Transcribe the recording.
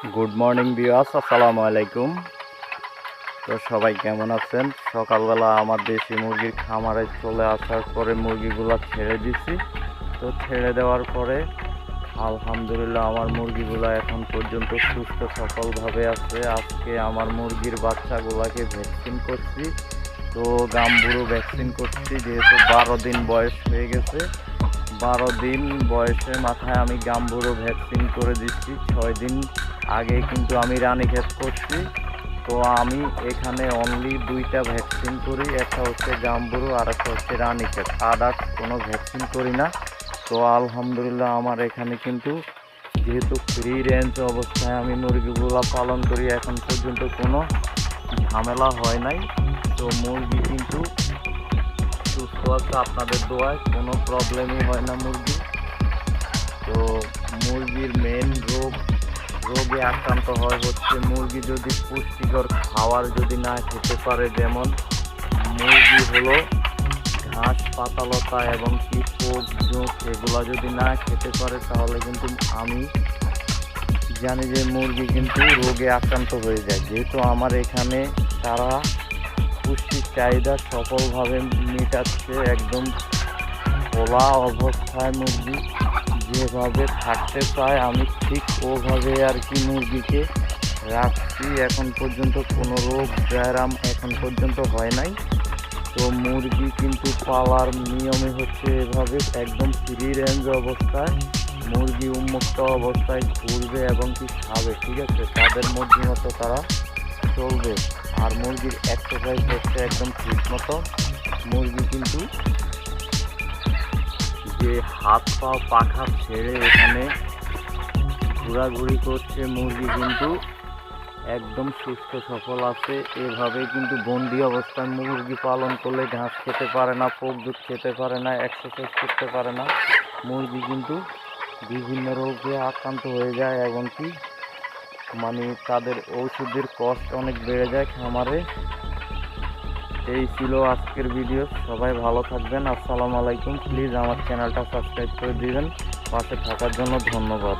Good morning বিয়াস আসসালামু আলাইকুম তো সবাই কেমন আছেন? সকালবেলা আমার দেশি মুরগির খামারে চলে আসার পরে মুরগিগুলো ছেড়ে দিছি। তো ছেড়ে দেওয়ার পরে আলহামদুলিল্লাহ আমার মুরগিগুলো এখন পর্যন্ত সুস্থ সফলভাবে আছে। আজকে আমার মুরগির বাচ্চাগুলোকে ভ্যাকসিন করছি। তো গাম্বুরো ভ্যাকসিন করছি, যেহেতু বারো দিন বয়স হয়ে গেছে। বারো দিন বয়সে মাথায় আমি গাম্বুরো ভ্যাকসিন করে দিচ্ছি। ছয় দিন আগে কিন্তু আমি রানীক্ষেত করছি। তো আমি এখানে অনলি দুইটা ভ্যাকসিন করি, একটা হচ্ছে গাম্বুরো আর একটা হচ্ছে রানীক্ষেত আদার্স কোনো ভ্যাকসিন করি না। তো আলহামদুলিল্লাহ আমার এখানে কিন্তু যেহেতু ফ্রি রেঞ্জ অবস্থায় আমি মুরগিগুলো পালন করি, এখন পর্যন্ত কোনো ঝামেলা হয় নাই। তো মুরগি কিন্তু আছে আপনাদের দোয়ায় কোনো প্রবলেমই হয় না মুরগি। তো মুরগির মেন রোগ, রোগে আক্রান্ত হয় হচ্ছে মুরগি যদি পুষ্টিকর খাওয়ার যদি না খেতে পারে যেমন মুরগি হলো ঘাস পাতালতা এবং কি পোক জোঁক এগুলো যদি না খেতে পারে তাহলে কিন্তু আমি জানি যে মুরগি কিন্তু রোগে আক্রান্ত হয়ে যায়। যেহেতু আমার এখানে তারা পুষ্টির চাহিদা সফলভাবে মেটাচ্ছে একদম খোলা অবস্থায় মুরগি যেভাবে থাকতে চায়, আমি ঠিক ওভাবে আর কি মুরগিকে রাখছি। এখন পর্যন্ত কোনো রোগ ব্যায়াম এখন পর্যন্ত হয় নাই। তো মুরগি কিন্তু পাওয়ার নিয়মে হচ্ছে এভাবে একদম ফ্রি রেঞ্জ অবস্থায় মুরগি উন্মুক্ত অবস্থায় ঘুরবে এবং কি খাবে, ঠিক আছে? তাদের মধ্যে মতো তারা চলবে। আর মুরগির এক্সারসাইজ হচ্ছে একদম ঠিক মতো। মুরগি কিন্তু যে হাত পা পাখা ছেড়ে এখানে ঘোরাঘুরি করছে, মুরগি কিন্তু একদম সুস্থ, সফল আছে। এভাবে কিন্তু বন্দি অবস্থায় মুরগি পালন করলে ঘাস খেতে পারে না, পোক দুধ খেতে পারে না এক্সারসাইজ করতে পারে না। মুরগি কিন্তু বিভিন্ন রোগে আক্রান্ত হয়ে যায়, এমনকি মানে তাদের ওষুধের কষ্ট অনেক বেড়ে যায় খামারে। এই ছিল আজকের ভিডিও সবাই ভালো থাকবেন। আসসালামু আলাইকুম। প্লিজ আমার চ্যানেলটা সাবস্ক্রাইব করে দিবেন। পাশে থাকার জন্য ধন্যবাদ।